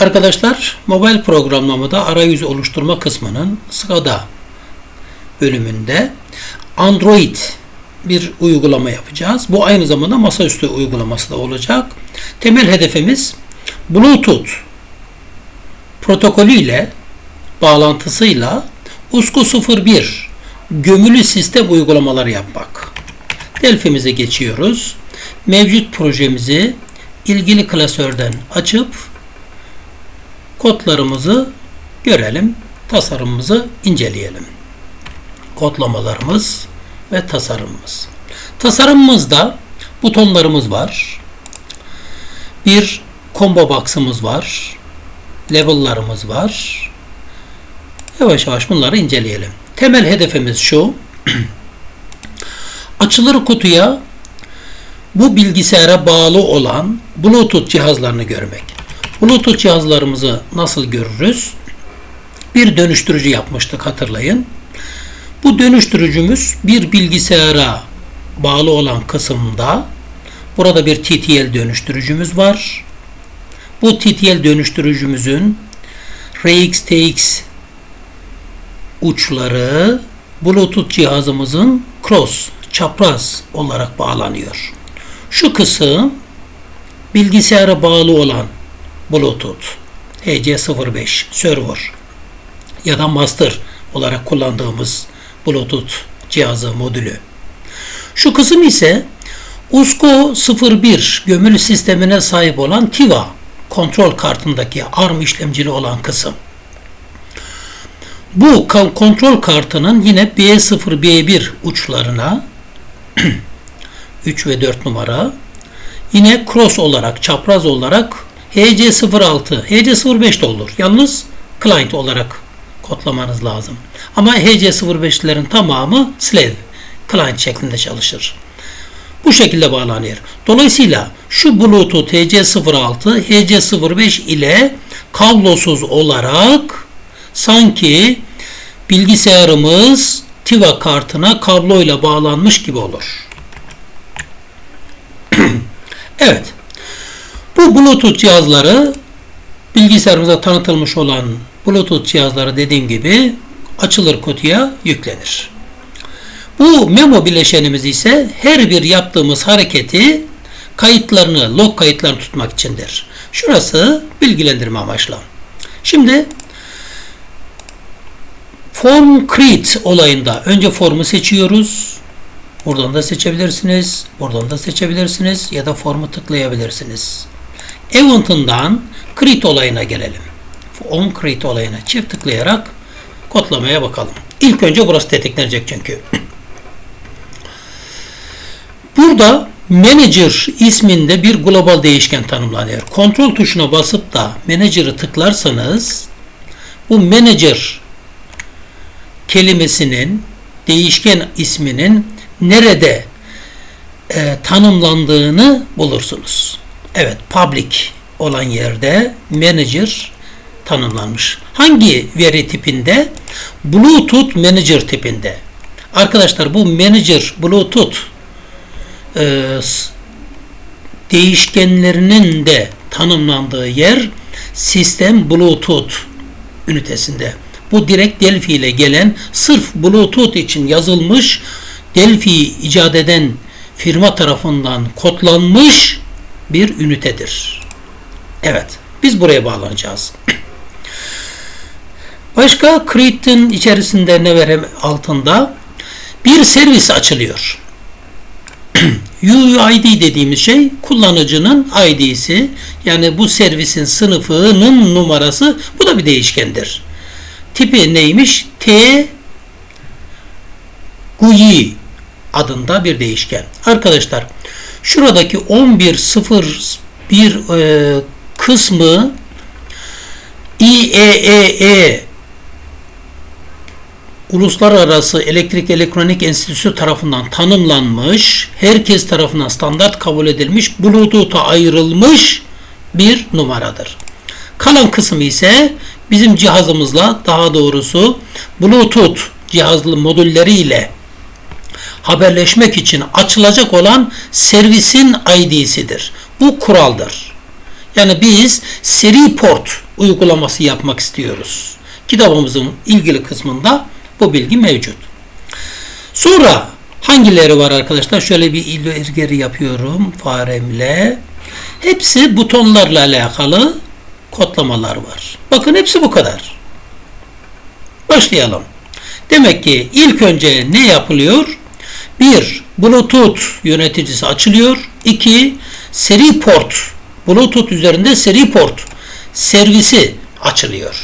Arkadaşlar mobil programlamada arayüz oluşturma kısmının SCADA bölümünde Android bir uygulama yapacağız. Bu aynı zamanda masaüstü uygulaması da olacak. Temel hedefimiz Bluetooth protokolüyle bağlantısıyla USCO 01 gömülü sistem uygulamaları yapmak. Delfi'mize geçiyoruz. Mevcut projemizi ilgili klasörden açıp kodlarımızı görelim. Tasarımımızı inceleyelim. Kodlamalarımız ve tasarımımız. Tasarımımızda butonlarımız var. Bir combo box'ımız var. Level'larımız var. Yavaş yavaş bunları inceleyelim. Temel hedefimiz şu. Açılır kutuya bu bilgisayara bağlı olan Bluetooth cihazlarını görmek. Bluetooth cihazlarımızı nasıl görürüz? Bir dönüştürücü yapmıştık hatırlayın. Bu dönüştürücümüz bir bilgisayara bağlı olan kısımda burada bir TTL dönüştürücümüz var. Bu TTL dönüştürücümüzün RX-TX uçları Bluetooth cihazımızın cross, çapraz olarak bağlanıyor. Şu kısım bilgisayara bağlı olan Bluetooth HC05 server ya da master olarak kullandığımız Bluetooth cihazı modülü. Şu kısım ise USCO 01 gömülü sistemine sahip olan TIVA kontrol kartındaki ARM işlemcili olan kısım. Bu kontrol kartının yine B0, B1 uçlarına 3 ve 4 numara yine cross olarak, çapraz olarak HC06, HC05 de olur. Yalnız client olarak kodlamanız lazım. Ama HC05'lerin tamamı slave, client şeklinde çalışır. Bu şekilde bağlanıyor. Dolayısıyla şu Bluetooth HC06, HC05 ile kablosuz olarak sanki bilgisayarımız TIVA kartına kabloyla bağlanmış gibi olur. evet. Bu Bluetooth cihazları bilgisayarımıza tanıtılmış olan Bluetooth cihazları dediğim gibi açılır kutuya yüklenir. Bu memo bileşenimiz ise her bir yaptığımız hareketi kayıtlarını, log kayıtlarını tutmak içindir. Şurası bilgilendirme amaçlı. Şimdi Form create olayında önce formu seçiyoruz. Buradan da seçebilirsiniz. Buradan da seçebilirsiniz. Ya da formu tıklayabilirsiniz. Event'ından create olayına gelelim. Form create olayına çift tıklayarak kodlamaya bakalım. İlk önce burası tetiklenecek çünkü. Burada Manager isminde bir global değişken tanımlanıyor. Kontrol tuşuna basıp da Manager'ı tıklarsanız bu Manager kelimesinin değişken isminin nerede e, tanımlandığını bulursunuz. Evet, public olan yerde manager tanımlanmış. Hangi veri tipinde? Bluetooth manager tipinde. Arkadaşlar bu manager Bluetooth e, değişkenlerinin de tanımlandığı yer sistem Bluetooth ünitesinde. Bu direkt Delphi ile gelen sırf Bluetooth için yazılmış Delphi icat eden firma tarafından kodlanmış bir ünitedir. Evet. Biz buraya bağlanacağız. Başka Create'in içerisinde ne verem altında bir servis açılıyor. UUID dediğimiz şey kullanıcının ID'si yani bu servisin sınıfının numarası bu da bir değişkendir. Tipi neymiş? T GUI adında bir değişken. Arkadaşlar şuradaki 11.01 e, kısmı IEEE Uluslararası Elektrik Elektronik Enstitüsü tarafından tanımlanmış, herkes tarafından standart kabul edilmiş, Bluetooth'a ayrılmış bir numaradır. Kalan kısmı ise bizim cihazımızla daha doğrusu Bluetooth cihazlı modülleriyle haberleşmek için açılacak olan servisin ID'sidir. Bu kuraldır. Yani biz seri port uygulaması yapmak istiyoruz. Kitabımızın ilgili kısmında bu bilgi mevcut. Sonra hangileri var arkadaşlar? Şöyle bir ileri yapıyorum faremle. Hepsi butonlarla alakalı kodlamalar var. Bakın hepsi bu kadar. Başlayalım. Demek ki ilk önce ne yapılıyor? Bir, Bluetooth yöneticisi açılıyor. İki, seri port. Bluetooth üzerinde seri port servisi açılıyor.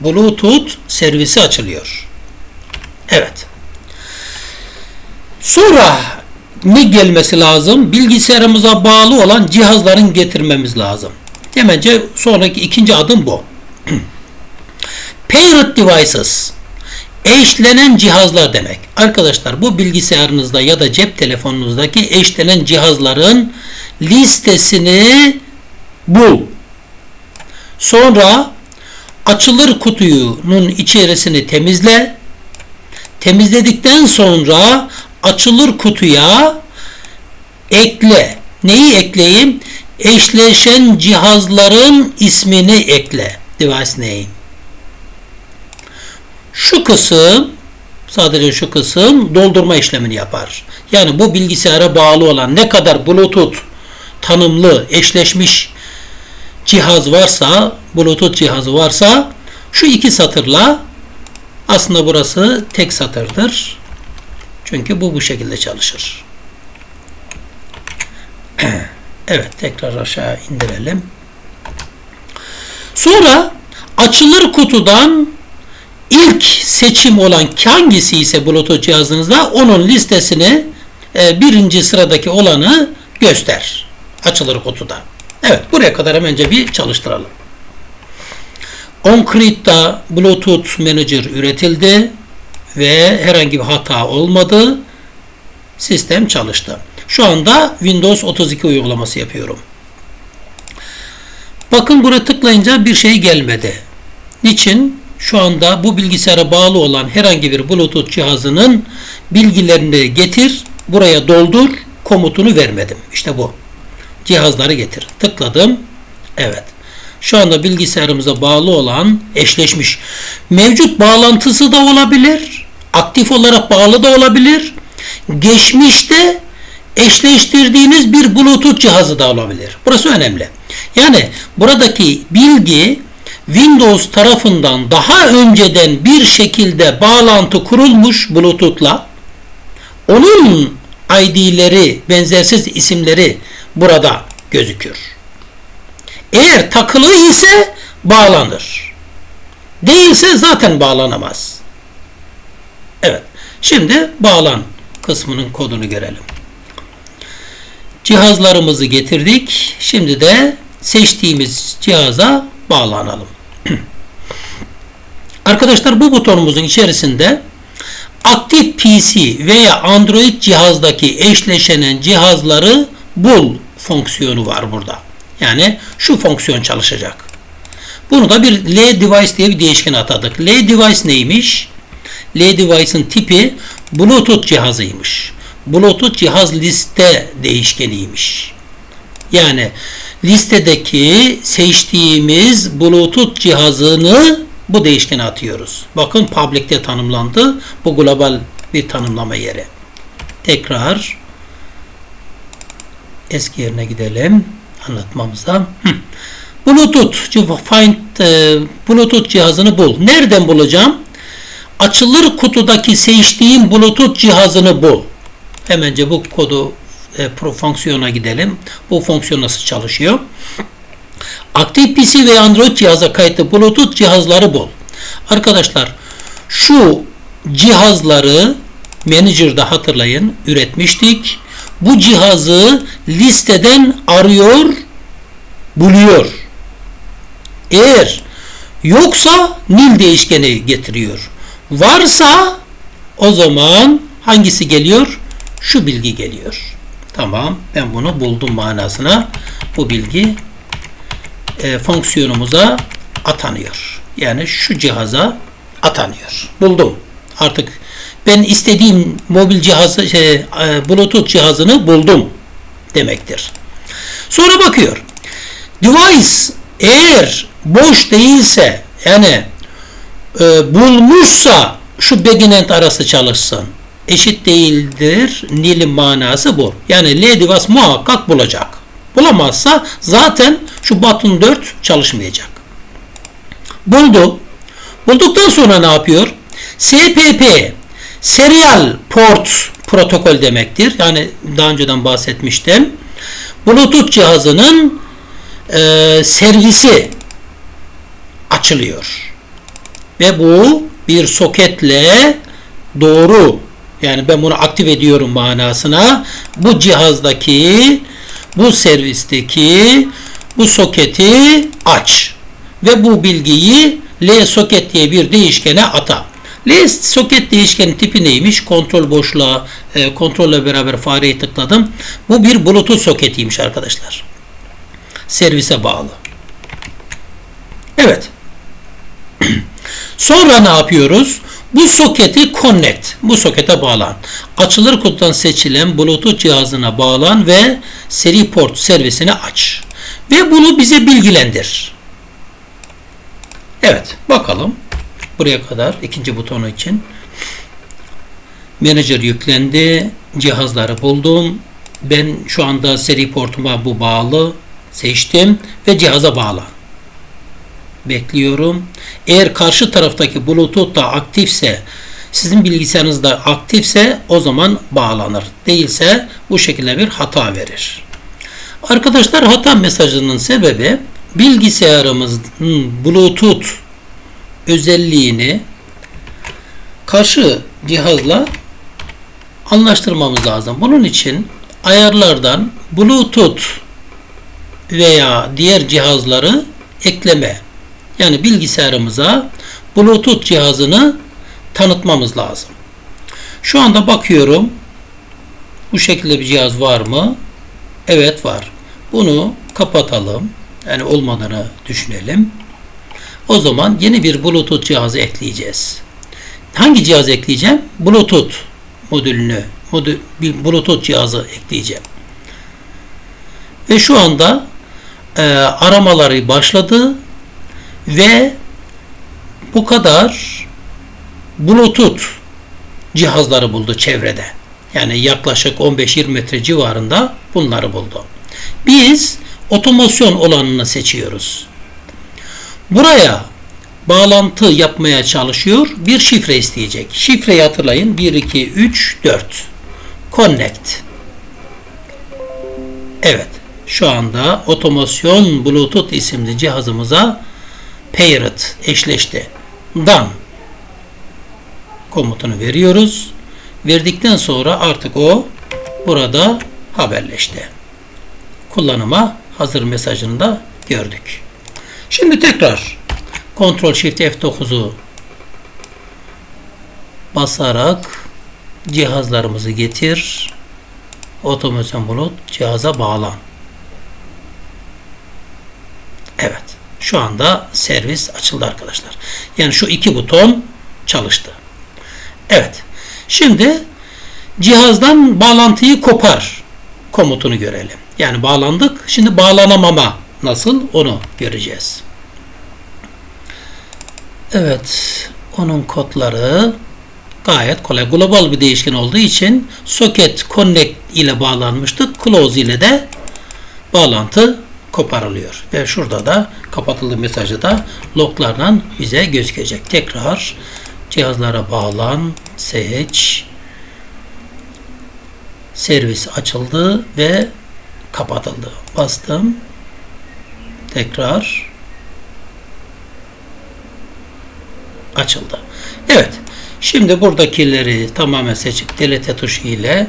Bluetooth servisi açılıyor. Evet. Sonra ne gelmesi lazım? Bilgisayarımıza bağlı olan cihazların getirmemiz lazım. Demence sonraki ikinci adım bu. Parent devices eşlenen cihazlar demek. Arkadaşlar bu bilgisayarınızda ya da cep telefonunuzdaki eşlenen cihazların listesini bul. Sonra açılır kutuyunun içerisini temizle. Temizledikten sonra açılır kutuya ekle. Neyi ekleyeyim? Eşleşen cihazların ismini ekle. Device name. Şu kısım sadece şu kısım doldurma işlemini yapar. Yani bu bilgisayara bağlı olan ne kadar Bluetooth tanımlı eşleşmiş cihaz varsa, Bluetooth cihazı varsa şu iki satırla aslında burası tek satırdır. Çünkü bu bu şekilde çalışır. Evet tekrar aşağı indirelim. Sonra açılır kutudan ilk seçim olan hangisi ise Bluetooth cihazınızda onun listesini e, birinci sıradaki olanı göster. Açılır kutuda. Evet buraya kadar hemen bir çalıştıralım. OnCreate'da Bluetooth Manager üretildi ve herhangi bir hata olmadı. Sistem çalıştı. Şu anda Windows 32 uygulaması yapıyorum. Bakın buraya tıklayınca bir şey gelmedi. Niçin? Şu anda bu bilgisayara bağlı olan herhangi bir Bluetooth cihazının bilgilerini getir, buraya doldur komutunu vermedim. İşte bu. Cihazları getir. Tıkladım. Evet. Şu anda bilgisayarımıza bağlı olan eşleşmiş. Mevcut bağlantısı da olabilir. Aktif olarak bağlı da olabilir. Geçmişte eşleştirdiğiniz bir Bluetooth cihazı da olabilir. Burası önemli. Yani buradaki bilgi Windows tarafından daha önceden bir şekilde bağlantı kurulmuş Bluetooth'la onun ID'leri, benzersiz isimleri burada gözükür. Eğer takılı ise bağlanır. Değilse zaten bağlanamaz. Evet. Şimdi bağlan kısmının kodunu görelim. Cihazlarımızı getirdik. Şimdi de seçtiğimiz cihaza bağlanalım. Arkadaşlar bu butonumuzun içerisinde aktif PC veya Android cihazdaki eşleşenen cihazları bul fonksiyonu var burada. Yani şu fonksiyon çalışacak. Bunu da bir L device diye bir değişken atadık. L device neymiş? L device'ın tipi Bluetooth cihazıymış. Bluetooth cihaz liste değişkeniymiş. Yani listedeki seçtiğimiz Bluetooth cihazını bu değişkene atıyoruz. Bakın public'te tanımlandı. Bu global bir tanımlama yeri. Tekrar eski yerine gidelim anlatmamıza. Bluetooth find e, Bluetooth cihazını bul. Nereden bulacağım? Açılır kutudaki seçtiğim Bluetooth cihazını bul. Hemence bu kodu e, pro fonksiyona gidelim. Bu fonksiyon nasıl çalışıyor? Aktif PC ve Android cihaza kayıtlı Bluetooth cihazları bul. Arkadaşlar şu cihazları Manager'da hatırlayın üretmiştik. Bu cihazı listeden arıyor, buluyor. Eğer yoksa nil değişkeni getiriyor. Varsa o zaman hangisi geliyor? Şu bilgi geliyor. Tamam ben bunu buldum manasına bu bilgi e, fonksiyonumuza atanıyor. Yani şu cihaza atanıyor. Buldum. Artık ben istediğim mobil cihazı şey, e, Bluetooth cihazını buldum demektir. Sonra bakıyor. Device Eğer boş değilse yani e, bulmuşsa şu beginent arası çalışsın. Eşit değildir. Nil'in manası bu. Yani Lady was muhakkak bulacak. Bulamazsa zaten şu button 4 çalışmayacak. Buldu. Bulduktan sonra ne yapıyor? SPP Serial Port protokol demektir. Yani daha önceden bahsetmiştim. Bluetooth cihazının e, servisi açılıyor. Ve bu bir soketle doğru yani ben bunu aktif ediyorum manasına bu cihazdaki bu servisteki bu soketi aç ve bu bilgiyi L soket diye bir değişkene ata. L soket değişkenin tipi neymiş? Kontrol boşluğa e, kontrolle beraber fareyi tıkladım. Bu bir bluetooth soketiymiş arkadaşlar. Servise bağlı. Evet. Sonra ne yapıyoruz? Bu soketi connect, bu sokete bağlan. Açılır kutudan seçilen Bluetooth cihazına bağlan ve seri port servisini aç. Ve bunu bize bilgilendir. Evet, bakalım. Buraya kadar ikinci butonu için. Manager yüklendi. Cihazları buldum. Ben şu anda seri portuma bu bağlı. Seçtim ve cihaza bağlan bekliyorum. Eğer karşı taraftaki Bluetooth da aktifse sizin bilgisayarınız da aktifse o zaman bağlanır. Değilse bu şekilde bir hata verir. Arkadaşlar hata mesajının sebebi bilgisayarımızın Bluetooth özelliğini karşı cihazla anlaştırmamız lazım. Bunun için ayarlardan Bluetooth veya diğer cihazları ekleme yani bilgisayarımıza Bluetooth cihazını tanıtmamız lazım. Şu anda bakıyorum. Bu şekilde bir cihaz var mı? Evet var. Bunu kapatalım. Yani olmadığını düşünelim. O zaman yeni bir Bluetooth cihazı ekleyeceğiz. Hangi cihaz ekleyeceğim? Bluetooth modülünü, modül, bir Bluetooth cihazı ekleyeceğim. Ve şu anda e, aramaları başladı ve bu kadar Bluetooth cihazları buldu çevrede. Yani yaklaşık 15-20 metre civarında bunları buldu. Biz otomasyon olanını seçiyoruz. Buraya bağlantı yapmaya çalışıyor. Bir şifre isteyecek. Şifreyi hatırlayın. 1, 2, 3, 4. Connect. Evet. Şu anda otomasyon Bluetooth isimli cihazımıza paired eşleşti. Done komutunu veriyoruz. Verdikten sonra artık o burada haberleşti. Kullanıma hazır mesajını da gördük. Şimdi tekrar Ctrl Shift F9'u basarak cihazlarımızı getir. Otomasyon bulut cihaza bağlan. Evet. Şu anda servis açıldı arkadaşlar. Yani şu iki buton çalıştı. Evet. Şimdi cihazdan bağlantıyı kopar komutunu görelim. Yani bağlandık. Şimdi bağlanamama nasıl onu göreceğiz. Evet. Onun kodları gayet kolay. Global bir değişken olduğu için socket connect ile bağlanmıştık. Close ile de bağlantı koparılıyor. Ve şurada da kapatıldı mesajı da loglarla bize gözükecek. Tekrar cihazlara bağlan, seç, servis açıldı ve kapatıldı. Bastım. Tekrar açıldı. Evet. Şimdi buradakileri tamamen seçip delete tuşu ile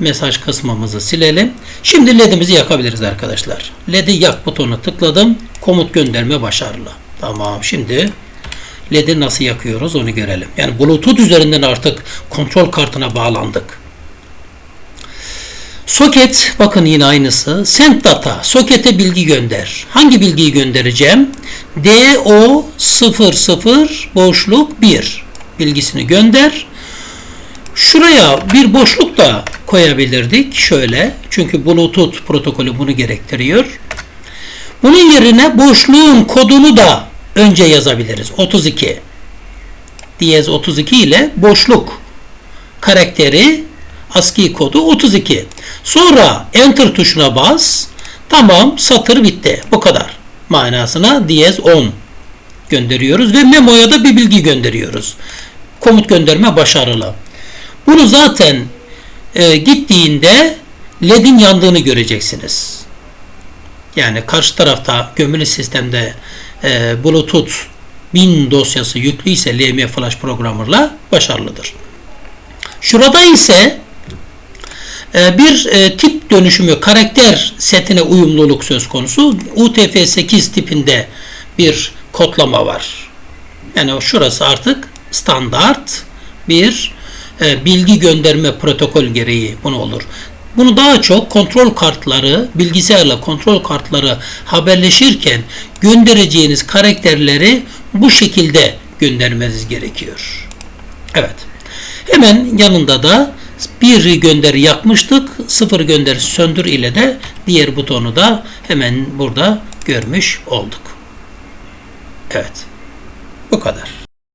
mesaj kısmımızı silelim. Şimdi ledimizi yakabiliriz arkadaşlar. Ledi yak butonuna tıkladım. Komut gönderme başarılı. Tamam şimdi ledi nasıl yakıyoruz onu görelim. Yani bluetooth üzerinden artık kontrol kartına bağlandık. Soket bakın yine aynısı. Send data. Sokete bilgi gönder. Hangi bilgiyi göndereceğim? DO00 boşluk 1 bilgisini gönder. Şuraya bir boşluk da koyabilirdik. Şöyle. Çünkü Bluetooth protokolü bunu gerektiriyor. Bunun yerine boşluğun kodunu da önce yazabiliriz. 32. Diyez 32 ile boşluk karakteri ASCII kodu 32. Sonra enter tuşuna bas. Tamam satır bitti. Bu kadar. Manasına diyez 10 gönderiyoruz ve memoya da bir bilgi gönderiyoruz. Komut gönderme başarılı. Bunu zaten e, gittiğinde LED'in yandığını göreceksiniz. Yani karşı tarafta gömülü sistemde e, Bluetooth 1000 dosyası yüklüyse LM Flash Programmer'la başarılıdır. Şurada ise e, bir e, tip dönüşümü karakter setine uyumluluk söz konusu. UTF-8 tipinde bir kodlama var. Yani şurası artık standart bir bilgi gönderme protokol gereği bunu olur. Bunu daha çok kontrol kartları, bilgisayarla kontrol kartları haberleşirken göndereceğiniz karakterleri bu şekilde göndermeniz gerekiyor. Evet. Hemen yanında da bir gönderi yakmıştık. Sıfır gönderi söndür ile de diğer butonu da hemen burada görmüş olduk. Evet. Bu kadar.